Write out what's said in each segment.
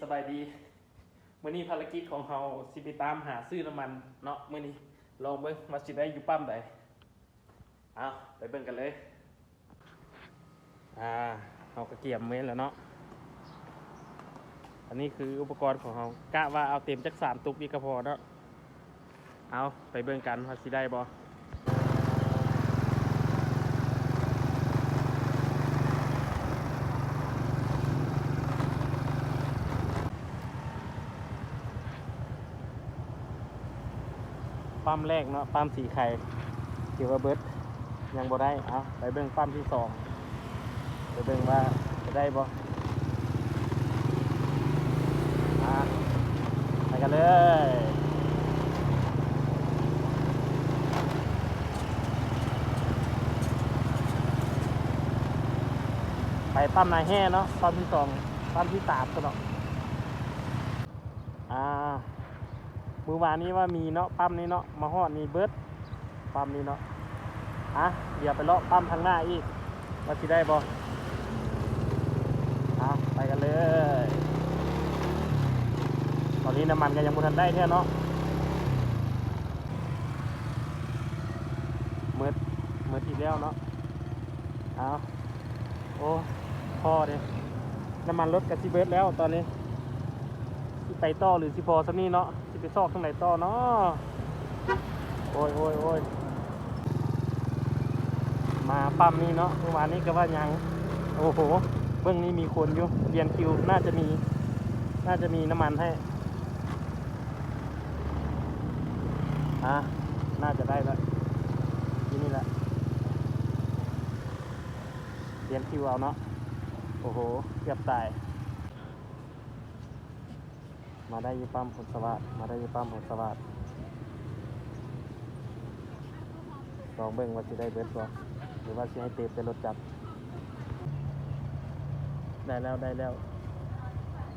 สบายดีเมื้อนี้ภารกิจของเราสิไปตามหาซื้อน้ำมันเนาะเมื้อนี้ลองเบิ่งว่าสิได้อยู่ปั๊มใดเอาไปเบิ่งกันเลย อ่าเราก็เกี่ยมเม้นแล้วเนาะอันนี้คืออุปกรณ์ของเรากะว่าเอาเต็มจักสามตุกนี่ก็พอเนาะเอาไปเบิ่งกันว่าสิได้บ่ ปั๊มแรกเนาะปั๊มสีไข่ถือว่าเบิร์ดยังบ่ได้เอาไปเบิ่งปั๊มที่สองไปเบิ่งว่าจะได้บ่อะไปกันเลยไปปั๊มนายแห่เนาะปั๊มที่สองปั๊มที่สามก็เนาะอ่า มือวานนี้ว่ามีเนาะปั๊มนี้เนาะมาฮอดนี่เบิร์ดปั๊มนี้เนาะอะเดี๋ยวไปเลาะปั๊มทางหน้าอีกว่าสิได้บ่อะไปกันเลย ตอนนี้น้ำมันก็ยังบ่ทันได้แท้เนาะเมื่อเมื่อที่แล้วเนาะเอาโอ้พอเด้น้ำมันรถกับสิเบิร์ดแล้วตอนนี้ ไปต่อหรือสิพอสักนี่เนาะ ไปซอกข้างไหนต่อเนาะโอ้ยโอ้ยโอ้ยมาปั๊มนี่เนาะเมื่อวานนี้ก็ว่ายัง โอ้โห เบื้องนี้มีคนอยู่เรียนคิวน่าจะมี น่าจะมีน้ำมันให้อะน่าจะได้แล้วที่นี่แหละเรียนคิวเอาเนาะ โอ้โหเกือบตาย มาได้ยี่ปั๊มผลสวัสดมาได้ยี่ปั๊มผลสวัสดลองเบิ่งว่าสิได้เบิดบ่หรือว่าสิให้เตะเป็นรถจักรได้แล้วได้แล้ว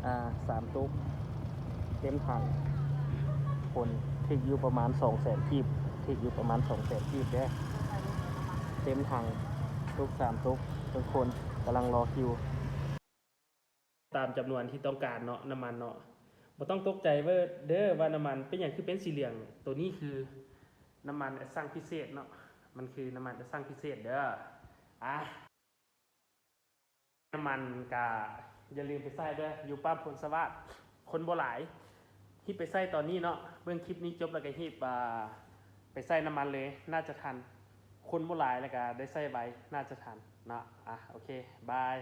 อ่าสามตุ๊กเต็มถังคนทิกอยู่ประมาณสองแสนกีบทิกอยู่ประมาณสองแสนกีบเด้เต็มถังตุ๊กสามตุ๊กทุกคนกำลังรอคิว ตามจำนวนที่ต้องการเนาะน้ำมันเนาะ บ่ต้องตกใจว่าเด้อว่าน้ำมันเป็นอย่างคือเป็นสีเหลือง ตัวนี้คือน้ำมันสร้างพิเศษเนาะมันคือน้ำมันสร้างพิเศษเด้ออะน้ำมันกาอย่าลืมไปใส่เด้ออยู่ปั๊มพลสวัสดิ์คนบ่หลายฮิปไปใส่ตอนนี้เนาะเบื้องคลิปนี้จบแล้วก็ฮิปไปใส่น้ำมันเลย น่าจะทัน คนบ่หลายแล้วก็ได้ใส่ใบน่าจะทันเนาะอะโอเคบาย